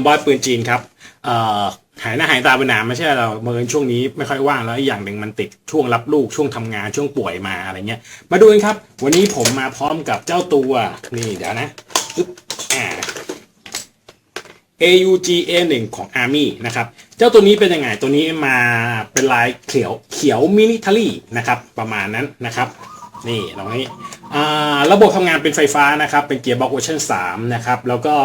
มบอยปืนจีนครับหายหน้าหายตาไปนานไม่ใช่เราเมื่อช่วงนี้ไม่ค่อยว่างแล้วอย่างหนึ่งมันติดช่วงรับลูกช่วงทำงานช่วงป่วยมาอะไรเงี้ย มาดูกันครับ วันนี้ผมมาพร้อมกับเจ้าตัวนี่เดี๋ยวนะปึ๊บอ่า AUG A1 ของ Army นะครับ เจ้าตัวนี้เป็นยังไง ตัวนี้มาเป็นลายเขียวเขียวมินิท a รี่นะครับ ประมาณนั้นนะครับ นี่ตรงนี้อ่าระบบทำงานเป็นไฟฟ้านะครับ เป็นเกียร์บ็อกเวอร์ชัน3นะครับ แล้วก็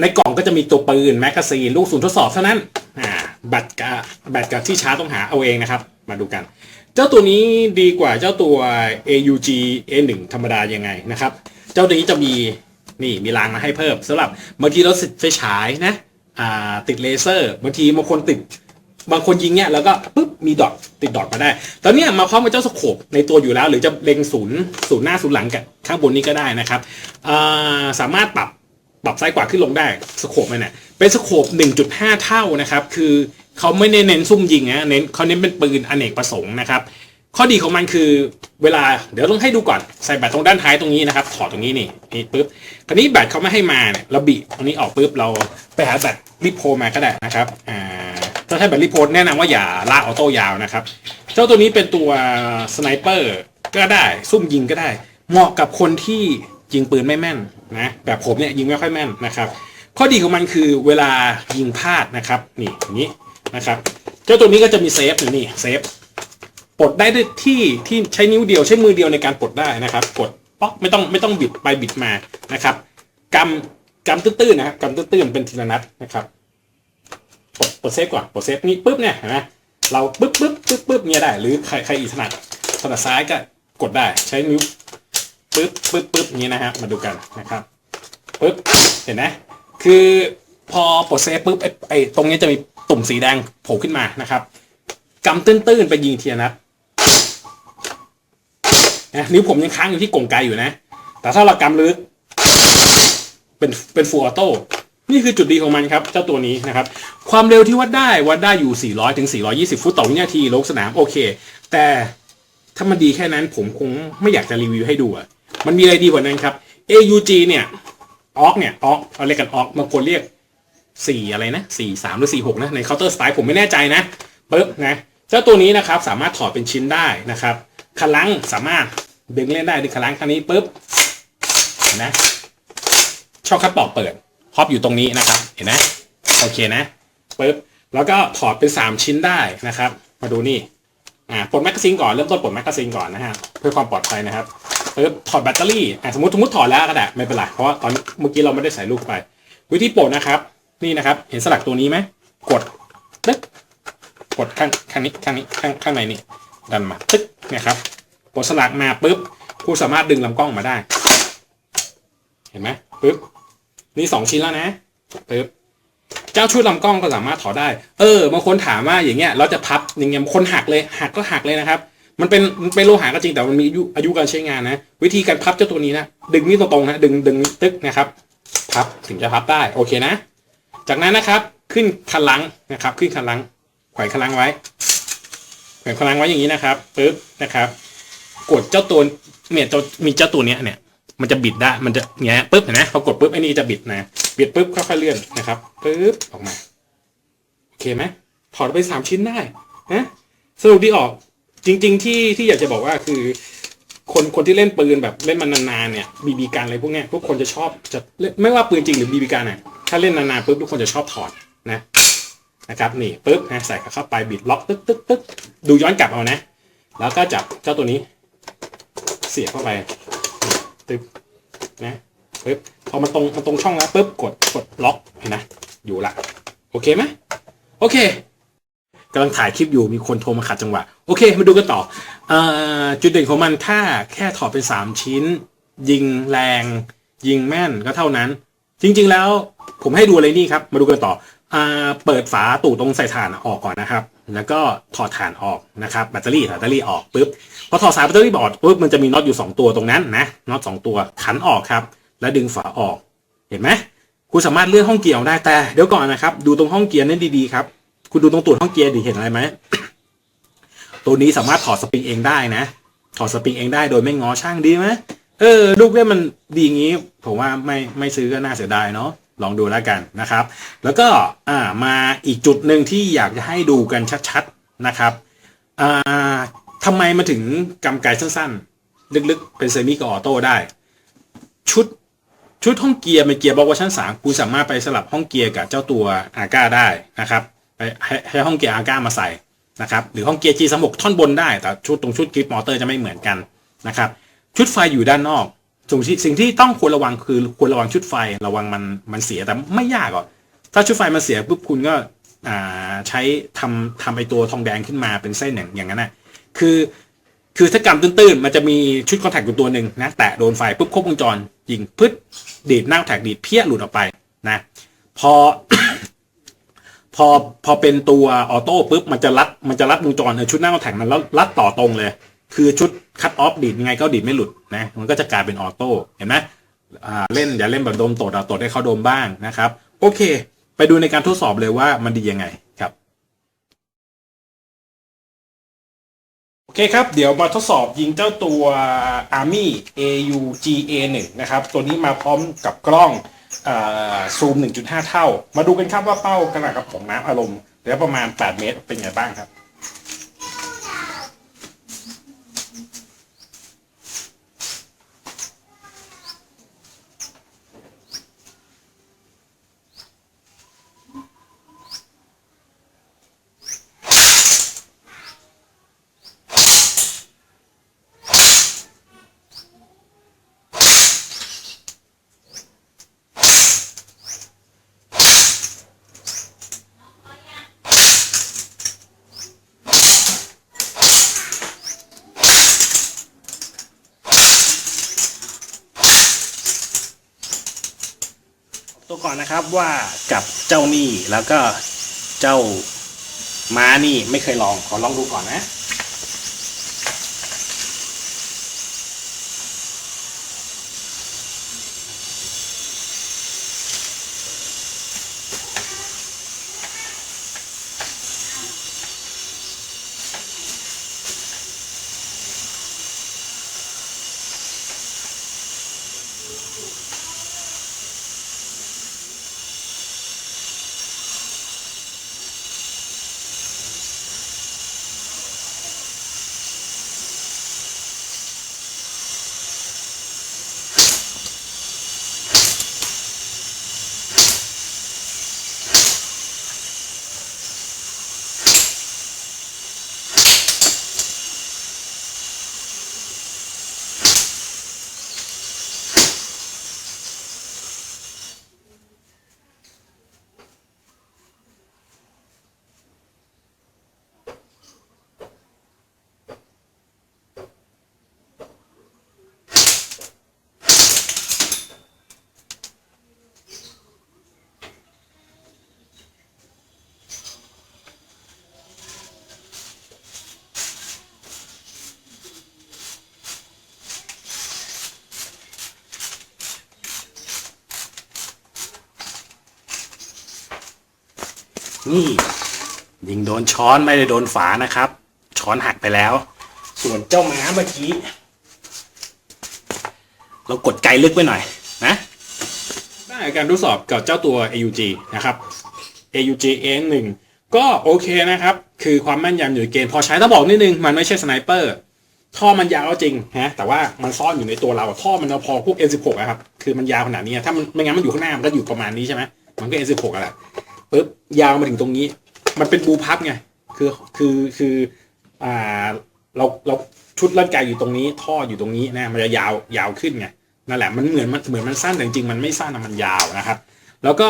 ในกล่องก็จะมีตัวปืน แมกกาซีน ลูกศูนย์ทดสอบเท่านั้นอ่าแบตกับแบตกับที่ชาร์จต้องหาเอาเองนะครับ มาดูกัน เจ้าตัวนี้ดีกว่าเจ้าตัว AUG A1 ธรรมดายังไงนะครับ เจ้าตัวนี้จะมีนี่มีรางมาให้เพิ่มสำหรับบางทีเราติดไฟฉายนะอ่าติดเลเซอร์บางทีบางคนติดบางคนยิงเนี่ยแล้วก็ปุ๊บมีดอทติดดอทมาได้ ตอนนี้มาพร้อมกับเจ้าสโคปในตัวอยู่แล้ว หรือจะเล็งศูนย์ศูนย์หน้าศูนย์หลังกับข้างบนนี้ก็ได้นะครับสามารถปรับ ปรับซ้ายขวาขึ้นลงได้สโคปมันเนี่ยเป็นสโคป1.5 เท่านะครับคือเขาไม่ได้เน้นซุ่มยิงนะเน้นเขาเน้นเป็นปืนอเนกประสงค์นะครับข้อดีของมันคือเวลาเดี๋ยวต้องให้ดูก่อนใส่แบตตรงด้านท้ายตรงนี้นะครับถอดตรงนี้นี่นี่ปุ๊บคราวนี้แบตเขาไม่ให้มาเนี่ยเราบิตรงนี้ออกปุ๊บเราไปหาแบตริโพมาก็ได้นะครับอ่าถ้าใช้แบตริโพแนะนำว่าอย่าลากออโต้ยาวนะครับเจ้าตัวนี้เป็นตัวสไนเปอร์ก็ได้ซุ่มยิงก็ได้ เหมาะกับคนที่ ยิงปืนไม่แม่นนะแบบผมเนี่ยยิงไม่ค่อยแม่นนะครับ ข้อดีของมันคือเวลายิงพลาดนะครับนี่อย่างนี้นะครับเจ้าตัวนี้ก็จะมีเซฟอยู่นี่เซฟปลดได้ด้วยที่ที่ใช้นิ้วเดียวใช้มือเดียวในการปลดได้นะครับ กดป๊อกไม่ต้องไม่ต้องบิดไปบิดมานะครับกำกำตื้นๆนะครับกำตื้นๆเป็นทีละนัดนะครับปลดปลดเซฟก่อนปลดเซฟนี้ปุ๊บเนี่ยเห็นไหมเราปุ๊บปุ๊บปุ๊บปุ๊บเนี่ยได้ หรือใครใครอีถนัดถนัดซ้ายก็กดได้ใช้นิ้ว ปุ๊บปุ๊บปุ๊บอย่างนี้นะฮะมาดูกันนะครับปุ๊บเห็นไหมคือพอปลดเซฟปุ๊บไอ้ไอ้ตรงนี้จะมีตุ่มสีแดงโผล่ขึ้นมานะครับกำตื้นๆไปยิงเทีละนัดนะนิ้วผมยังค้างอยู่ที่กลไกอยู่นะ แต่ถ้าเรากำลึก เป็นเป็นฟูออโต้นี่คือจุดดีของมันครับ เจ้าตัวนี้นะครับ ความเร็วที่วัดได้วัดได้อยู่ 400ถึง420 ฟุตต่อวินาทีลงสนามโอเค แต่ถ้ามันดีแค่นั้นผมคงไม่อยากจะรีวิวให้ดูอะ มันมีอะไรดีกว่านั้นครับ AUG เนี่ยออกเนี่ยออกเอาเรียกกันออกบางคนเรียก4อะไรนะ4 3หรือ4 6นะใน Counter Strike ผมไม่แน่ใจนะปึ๊บนะเจ้าตัวนี้นะครับสามารถถอดเป็นชิ้นได้นะครับคลังสามารถดึงเล่นได้ดึงคลังครั้งนี้ปุ๊บเห็นไหมช่องคัดปอกเปิดฮอปอยู่ตรงนี้นะครับเห็นไหมโอเคนะปุ๊บแล้วก็ถอดเป็น 3 ชิ้นได้นะครับ มาดูนี่อ่าปลดแมกกาซีนก่อนเริ่มต้นปลดแมกกาซีนก่อนนะฮะเพื่อความปลอดภัยนะครับ ปุ๊บถอดแบตเตอรี่อ่าสมมติสมมติถอดแล้วก็ได้ไม่เป็นไรเพราะว่าตอนเมื่อกี้เราไม่ได้ใส่ลูกไป วิธีปลดนะครับ นี่นะครับ เห็นสลักตัวนี้ไหมกดตึ๊กกดข้างข้างนี้ข้างนี้ข้างข้างในนี่ดันมาตึ๊กเนี่ยครับกดสลักมาปุ๊บผู้สามารถดึงลำกล้องมาได้ เห็นไหมปุ๊บนี่สองชิ้นแล้วนะปุ๊บเจ้าชุดลำกล้องก็สามารถถอดได้ เออบางคนถามว่าอย่างเงี้ยเราจะพับอย่างเงี้ยคนหักเลยหักก็หักเลยนะครับ มันเป็นมันเป็นโลหะก็จริงแต่มันมีอายุอายุการใช้งานนะ วิธีการพับเจ้าตัวนี้นะดึงนี่ตรงๆนะดึงดึงตึ๊กนะครับพับถึงจะพับได้โอเคนะ จากนั้นนะครับขึ้นคันลังนะครับ ขึ้นคันลังแขวนคันลังไว้แขวนคันลังไว้อย่างนี้นะครับปุ๊บนะครับ กดเจ้าตัวเนี่ยจ้ามีเจ้าตัวเนี้ยเนี่ยมันจะบิดได้มันจะเงี้ยปุ๊บเห็นไหมพอกดปุ๊บไอ้นี่จะบิดนะบิดปุ๊บค่อยๆเลื่อนนะครับปุ๊บออกมาโอเคไหมถอดไปสามชิ้นได้นะสรุปดีออก จริง ๆ ที่ที่อยากจะบอกว่าคือ คนคนที่เล่นปืนแบบเล่นมันนานๆเนี่ยบีบีการอะไรพวกเนี้ยทุกคนจะชอบจะเล่นไม่ว่าปืนจริงหรือบีบีการเนี่ยถ้าเล่นนานๆปุ๊บทุกคนจะชอบถอดนะนะครับนี่ปุ๊บนะใส่เข้าไปบิดล็อกตึ๊กตึ๊กตึ๊กดูย้อนกลับเอานะ แล้วก็จับเจ้าตัวนี้ เสียบเข้าไปตึ๊บนะปึ๊บพอมันตรงมันตรงช่องแล้วปึ๊บกดกดล็อกเห็นนะอยู่ละ โอเคไหมโอเค กำลังถ่ายคลิปอยู่มีคนโทรมาขัดจังหวะ โอเค มาดูกันต่อออจุดเด่นของมันถ้าแค่ถอดเป็น 3 ชิ้น ยิงแรง ยิงแม่นก็เท่านั้น จริง ๆ แล้วผมให้ดูอะไรนี่ครับ มาดูกันต่ออเปิดฝาตู้ตรงใส่ถ่านออกก่อนนะครับ แล้วก็ถอดถ่านออกนะครับแบตเตอรี่แบตเตอรี่ออกปุ๊บพอถอดสายแบตเตอรี่ออกปุ๊บมันจะมีน็อตอยู่ 2 ตัวตรงนั้นนะน็อตสตัวขันออกครับ แล้วดึงฝาออกเห็นไหมคุณสามารถเลื่อนห้องเกียร์ได้แต่เดี๋ยวก่อนนะครับ ดูตรงห้องเกียร์นั่นดีๆครับ คุณดูตรงตูดห้องเกียร์ดิเห็นอะไรไหมตัวนี้สามารถถอดสปริงเองได้นะถอดสปริงเองได้โดยไม่ง้อช่างดีไหมเออลูกเล่นมันดีงี้ ผมว่าไม่ไม่ซื้อก็น่าเสียดายเนาะลองดูแล้วกันนะครับ แล้วก็อ่ามาอีกจุดหนึ่งที่อยากจะให้ดูกันชัดๆนะครับอ่าทำไมมาถึงกำไกสั้นๆ ลึกๆ เป็นเซมิกับออโต้ได้ ชุดชุดห้องเกียร์เป็นเกียร์บอกว่าชั้นสามคุณสามารถไปสลับห้องเกียร์กับเจ้าตัวอาก้าได้นะครับ ให้ให้ห้องเกียร์อาก้ามาใส่นะครับหรือห้องเกียร์ G 3 6ท่อนบนได้แต่ชุดตรงชุดกริปมอเตอร์จะไม่เหมือนกันนะครับชุดไฟอยู่ด้านนอกสิ่งที่สิ่งที่ต้องควรระวังคือควรระวังชุดไฟระวังมันมันเสียแต่ไม่ยากหรอกถ้าชุดไฟมันเสียปุ๊บคุณก็ใช้ทำทำไอตัวทองแดงขึ้นมาเป็นเส้นอย่างอย่างนั้นนะคือคือถ้ากำตื้นๆ มันจะมีชุดคอนแทคอยู่ตัวหนึ่งนะแตะโดนไฟปุ๊บครบวงจรยิงพึดดีดหน้าแท็กดีดเพี้ยหลุดออกไปนะพอ พอพอเป็นตัวออโต้ปุ๊บมันจะรัดมันจะรัดวงจรเออชุดหน้าแท็กมันแล้วรัดต่อตรงเลย คือชุดคัตออฟดีดยังไงก็ดีดไม่หลุดนะมันก็จะกลายเป็นออโต้เห็นไหมอ่าเล่นอย่าเล่นแบบโดมตดอะตดให้เขาโดมบ้างนะครับ โอเค ไปดูในการทดสอบเลยว่ามันดียังไงครับโอเคครับ เดี๋ยวมาทดสอบยิงเจ้าตัว Army AUGA 1นะครับ ตัวนี้มาพร้อมกับกล้อง ซูม 1.5 เท่า มาดูกันครับว่าเป้ากระหน่ำกับของน้ำอารมณ์เหลือประมาณ 8 เมตรเป็นไงบ้างครับ ตัวก่อนนะครับว่ากับเจ้านี่แล้วก็เจ้าม้านี่ไม่เคยลองขอลองดูก่อนนะ นี่ ยิงโดนช้อนไม่ได้โดนฝานะครับ ช้อนหักไปแล้ว ส่วนเจ้าม้าเมื่อกี้ เรากดไกลลึกไปหน่อยนะได้การทดสอบกับเจ้าตัว AUG นะครับ AUG A1 ก็โอเคนะครับ คือความแม่นยำอยู่เกณฑ์พอใช้ต้องบอกนิดนึง มันไม่ใช่สไนเปอร์ ท่อมันยาวจริงฮะแต่ว่ามันซ่อนอยู่ในตัวเราท่อมันพอพวก N16 อะครับ คือมันยาวขนาดนี้ ถ้ามันไม่งั้นมันอยู่ข้างหน้า มันก็อยู่ประมาณนี้ใช่ไหมมันก็ N16 อะแหละ ปุ๊บยาวมาถึงตรงนี้ มันเป็นบูพับไงคือคือคืออ่าเราเราชุดร่างกายอยู่ตรงนี้ ท่ออยู่ตรงนี้นะมันจะยาวยาวขึ้นไงนั่นแหละมันเหมือนมันเหมือนมันสั้นแต่จริงมันไม่สั้นมันยาวนะครับ แล้วก็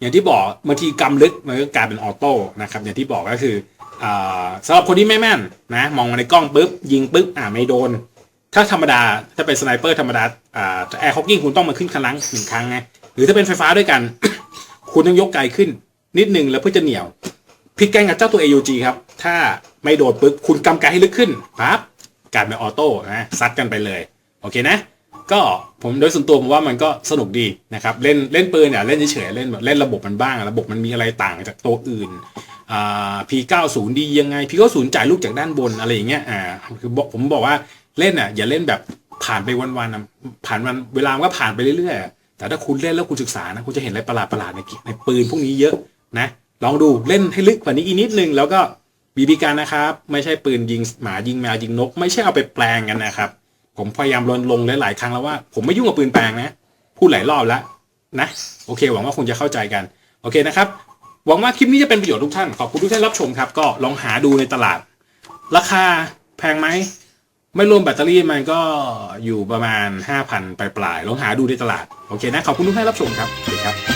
อย่างที่บอกบางทีกำลึกมันก็กลายเป็นออโต้นะครับ อย่างที่บอกก็คืออ่าสำหรับคนที่ไม่แม่นนะมองมาในกล้องปุ๊บยิงปุ๊บอ่าไม่โดน ถ้าธรรมดาถ้าเป็นสไนเปอร์ธรรมดาอ่าแอร์ฮอกกิ้งคุณต้องมาขึ้นครั้งหนึ่งครั้งไงหรือถ้าเป็นไฟฟ้าด้วยกัน คุณต้องยกไกลขึ้น นิดนึงแล้วเพื่อจะเหนียวพลิกแกงกับเจ้าตัว AUG ครับ ถ้าไม่โดดปุ๊บคุณกำไกลให้ลึกขึ้นปั๊บกลายเป็นออโต้นะซัดกันไปเลย โอเคนะ ก็ผมโดยส่วนตัวผมว่ามันก็สนุกดีนะครับเล่นเล่นปืนเนี่ยเล่นเฉยเล่นแบบเล่นระบบมันบ้าง ระบบมันมีอะไรต่างจากตัวอื่นอ่า P90 ดียังไง P90 จ่ายลูกจากด้านบนอะไรอย่างเงี้ยอ่าคือบอกผมบอกว่าเล่นอะอย่าเล่นแบบผ่านไปวันๆอะผ่านวันเวลามันก็ผ่านไปเรื่อยๆแต่ถ้าคุณเล่นแล้วคุณศึกษานะคุณจะเห็นอะไรประหลาดประหลาดๆในในปืนพวกนี้เยอะ นะลองดูเล่นให้ลึกกว่านี้อีกนิดนึง แล้วก็บีบีกันนะครับ ไม่ใช่ปืนยิงหมายิงแมวยิงนก ไม่ใช่เอาไปแปลงกันนะครับ ผมพยายามรณรงค์หลายๆครั้งแล้วว่า ผมไม่ยุ่งกับปืนแปลงนะ พูดหลายรอบแล้วนะโอเค หวังว่าคงจะเข้าใจกัน โอเคนะครับ หวังว่าคลิปนี้จะเป็นประโยชน์ทุกท่าน ขอบคุณทุกท่านรับชมครับ ก็ลองหาดูในตลาด ราคาแพงไหม ไม่รวมแบตเตอรี่มันก็อยู่ประมาณ 5,000ปลายๆลองหาดูในตลาด โอเคนะ ขอบคุณทุกท่านรับชมครับสวัสดีครับ